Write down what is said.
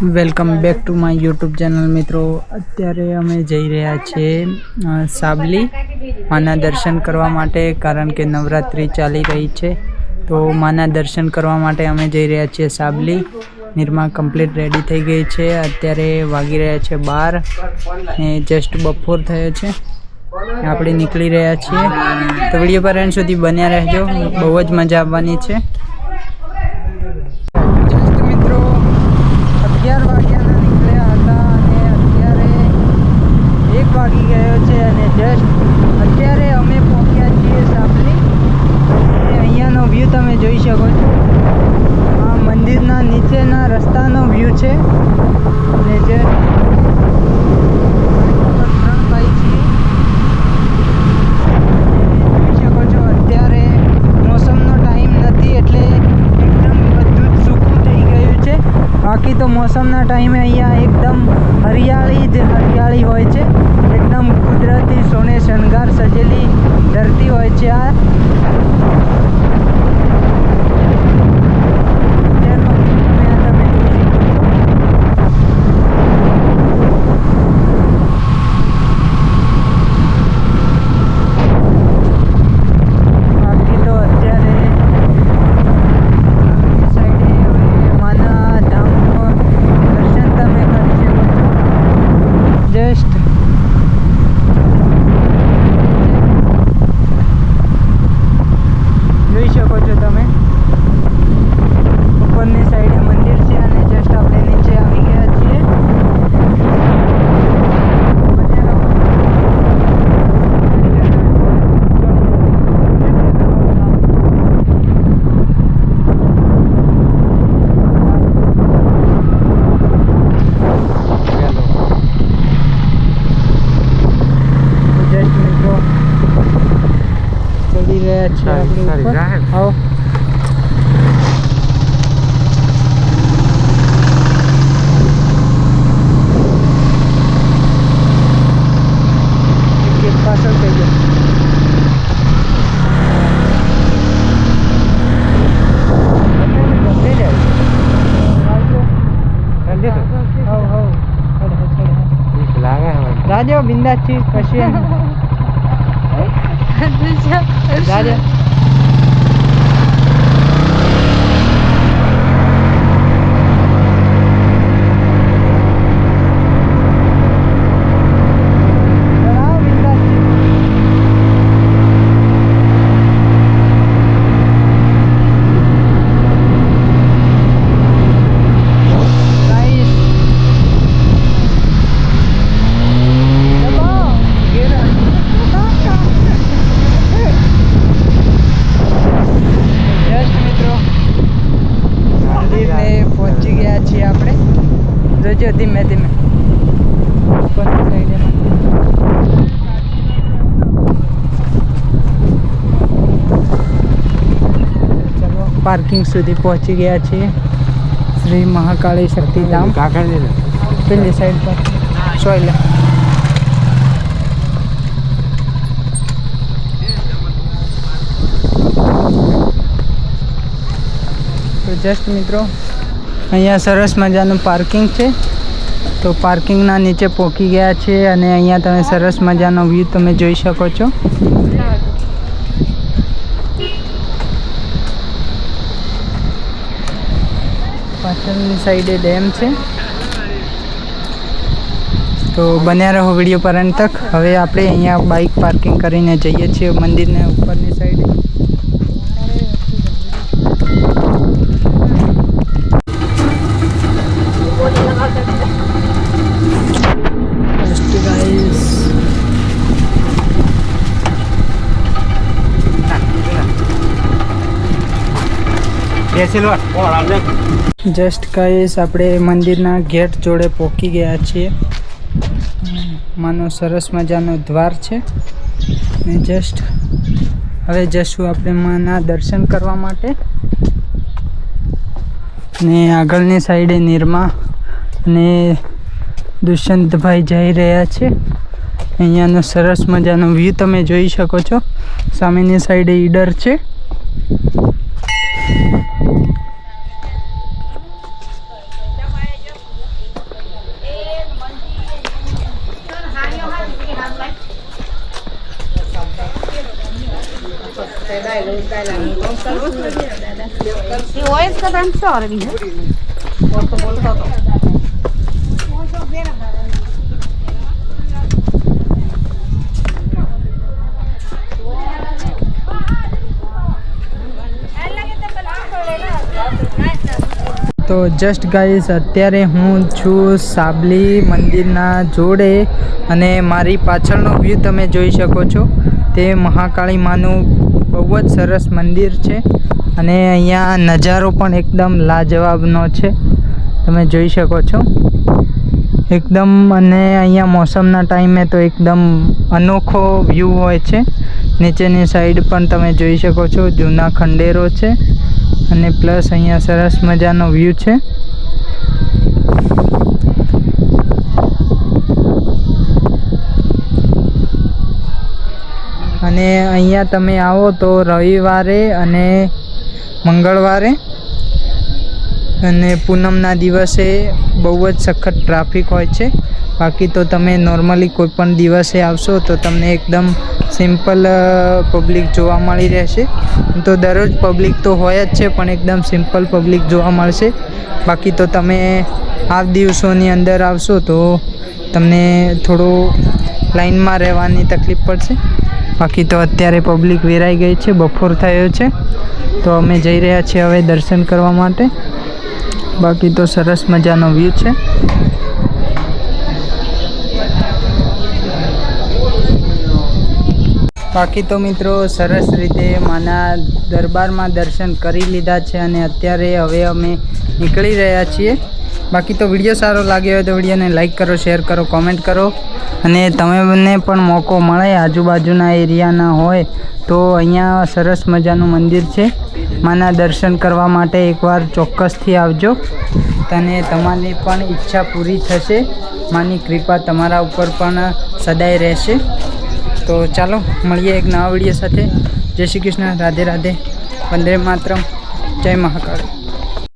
Welcome back to my YouTube channel મિત્રો. અત્યારે અમે જઈ રહ્યા છીએ સાબલી માના દર્શન કરવા માટે, કારણ કે નવરાત્રિ ચાલી રહી છે. તો માના દર્શન કરવા માટે અમે જઈ રહ્યા છીએ સાબલી. નિર્મા કમ્પ્લીટ રેડી થઈ ગઈ છે. અત્યારે વાગી રહ્યા છે બાર ને જસ્ટ બપોર થયો છે. આપણે નીકળી રહ્યા છીએ. તો વીડિયો પર સુધી બન્યા રહેજો. બહુ જ મજા આવવાની છે જસ્ટ મિત્રો અગિયાર વાગ્યાના નીકળ્યા હતા અને અત્યારે એક વાગી ગયો છે અને જસ્ટ અત્યારે અમે પહોંચ્યા છીએ સાપલી અને અહીંયાનો વ્યૂ તમે જોઈ શકો છો આ મંદિરના નીચેના રસ્તાનો વ્યૂ છે અને જે ત્રણ ભાઈ છીએ જોઈ શકો છો અત્યારે મોસમનો ટાઈમ નથી એટલે એકદમ બધું જ સૂકું થઈ ગયું છે બાકી તો મોસમના ટાઈમે અહીંયા એકદમ હરિયાળી જ હરિયાળી હોય છે. એકદમ કુદરતી સોને શણગાર સજેલી ધરતી હોય છે આ અત્યારનો view તમે આ તમે જોઈ શકો છો. બાકી તો અત્યારે આગળની સાઈડે હવે માના ધામનો દર્શન તમે કરી શકો છો જસ્ટ જોઈ શકો છો તમે ઉપરની સાઈડે મંદિર છે અને જસ્ટ આપણે નીચે આવી ગયા છીએ બન્યા રહો. જસ્ટ મિત્રો ચડી રહ્યા છીએ સારી- આપણે સારી ઉપર જાહેર. આવો એક પાછળ થઈ ગયો ગમે જાય આવજો હવ હવ હેડ હેડ હેડ હેડ. લાગે હવે રાજો બિંદાસ છી કશું રાજો ચડાવો બિંદાસ છી. Nice. દબાવો. ઘેર જસ્ટ મિત્રો મંદિરને પહોંચી ગયા છીએ આપણે જોજો ધીમે ધીમે. પાર્કિંગ સુધી પહોંચી ગયા છીએ. શ્રી મહાકાળી શક્તિધામ પેલી સાઈડ પર. સોયલે તો જસ્ટ મિત્રો, અહીંયા સરસ મજાનું પાર્કિંગ છે. તો પાર્કિંગના નીચે પહોંચી ગયા છે અને અહીંયા તમે સરસ મજાનો વ્યૂ તમે જોઈ શકો છો. પાછળની સાઈડે ડેમ છે. તો બન્યા રહો વીડિયો પર અંત તક. હવે આપણે અહીંયા બાઇક પાર્કિંગ કરીને જઈએ છીએ મંદિરને ઉપરની સાઈડે. જસ્ટ કહીશ આપણે મંદિરના ગેટ જોડે પહોંચી ગયા છીએ. માનો સરસ મજાનો દ્વાર છે. ને જસ્ટ હવે જશું આપણે માના દર્શન કરવા માટે. ને આગળની સાઈડે નિરમા અને દુષ્યંતભાઈ જઈ રહ્યા છે. અહીંયાનો સરસ મજાનો વ્યૂ તમે જોઈ શકો છો. સામેની સાઈડે ઈડર છે. Yo es que tan sorry. Por tu bolsa. Just guys અત્યારે હું છું સાબલી મંદિરના જોડે અને મારી પાછળનો વ્યૂ તમે જોઈ શકો છો. તે મહાકાળી માનું બહુ જ સરસ મંદિર છે અને અહીંયા નજારો પણ એકદમ લાજવાબનો છે. તમે જોઈ શકો છો. એકદમ અને અહીંયા મોસમના ટાઈમે તો એકદમ અનોખો વ્યૂ હોય છે. નીચેની સાઈડ પણ તમે જોઈ શકો છો. જૂના ખંડેરો છે. અને પ્લસ અહીંયા સરસ મજાનો વ્યૂ છે. અને અહીંયા તમે આવો તો રવિવારે અને મંગળવારે અને પૂનમના દિવસે બહુ જ સખત ટ્રાફિક હોય છે. બાકી તો તમે નોર્મલી કોઈ પણ દિવસે આવશો તો તમને એકદમ સિમ્પલ પબ્લિક જોવા મળી રહેશે. તો દરરોજ પબ્લિક તો હોય જ છે, પણ એકદમ સિમ્પલ પબ્લિક જોવા મળશે. બાકી તો તમે આ દિવસોની અંદર આવશો તો તમને થોડું લાઈનમાં રહેવાની તકલીફ પડશે. બાકી તો અત્યારે પબ્લિક વેરાઈ ગઈ છે, બપોર થયો છે. તો અમે જઈ રહ્યા છીએ હવે દર્શન કરવા માટે. બાકી તો સરસ મજાનો વ્યૂ છે. બાકી તો મિત્રો સરસ રીતે માના દરબારમાં દર્શન કરી લીધા છે અને અત્યારે હવે અમે નીકળી રહ્યા છીએ. બાકી તો વીડિયો સારો લાગ્યો હોય તો વિડીયોને લાઈક કરો, શેર કરો, કોમેન્ટ કરો. અને તમને પણ મોકો મળે, આજુબાજુના એરિયાના હોય તો અહીંયા સરસ મજાનું મંદિર છે. માના દર્શન કરવા માટે એકવાર ચોક્કસથી આવજો. અને તમારી પણ ઈચ્છા પૂરી થશે. માની કૃપા તમારા ઉપર પણ સદાય રહેશે. તો ચાલો, મળીએ એક નવા વીડિયો સાથે. જય શ્રી કૃષ્ણ, રાધે રાધે. વંદે માતરમ. જય મહાકાળ.